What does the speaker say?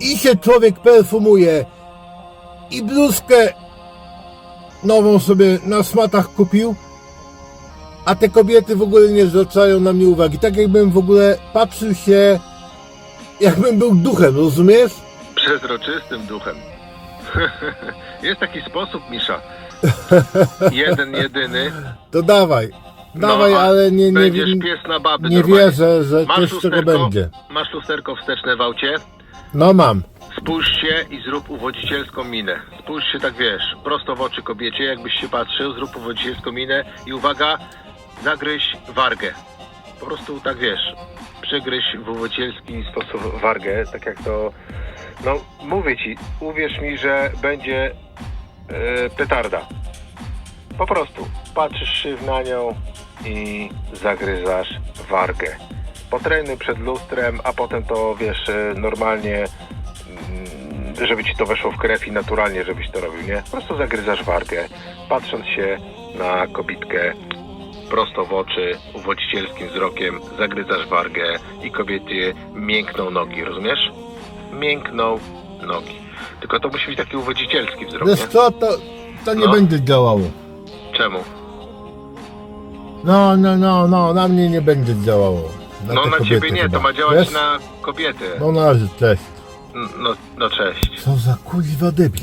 i się człowiek perfumuje i bluzkę nową sobie na smatach kupił, a te kobiety w ogóle nie zwracają na mnie uwagi. Tak jakbym w ogóle patrzył się, jakbym był duchem, rozumiesz? Przezroczystym duchem. Jest taki sposób, Misza. Jeden, jedyny. To dawaj, dawaj, No, ale nie, nie, nie, pies na baby nie wierzę, że Masz coś z tego będzie. Masz lusterko wsteczne w aucie? No mam. Spójrz się i zrób uwodzicielską minę. Spójrz się tak wiesz, prosto w oczy kobiecie, jakbyś się patrzył, zrób uwodzicielską minę i uwaga, zagryź wargę. Po prostu tak wiesz, przygryź w uwodzicielski sposób wargę, tak jak to, no mówię ci, uwierz mi, że będzie e, petarda. Po prostu patrzysz się na nią i zagryzasz wargę. Potrenuj przed lustrem, a potem to wiesz, e, normalnie mm, żeby ci to weszło w krew i naturalnie, żebyś to robił, nie? Po prostu zagryzasz wargę, patrząc się na kobitkę prosto w oczy, uwodzicielskim wzrokiem, zagryzasz wargę i kobiety miękną nogi, rozumiesz? Miękną nogi. Tylko to musi być taki uwodzicielski wzrok, Wiesz nie? co, to, to nie No. będzie działało. Czemu? No, no, no, no, na mnie nie będzie działało. Na No te na kobiety ciebie nie, chyba. to ma działać Wiesz? na kobietę. No na razie, cześć. No, no cześć. Co za kuźwa debil.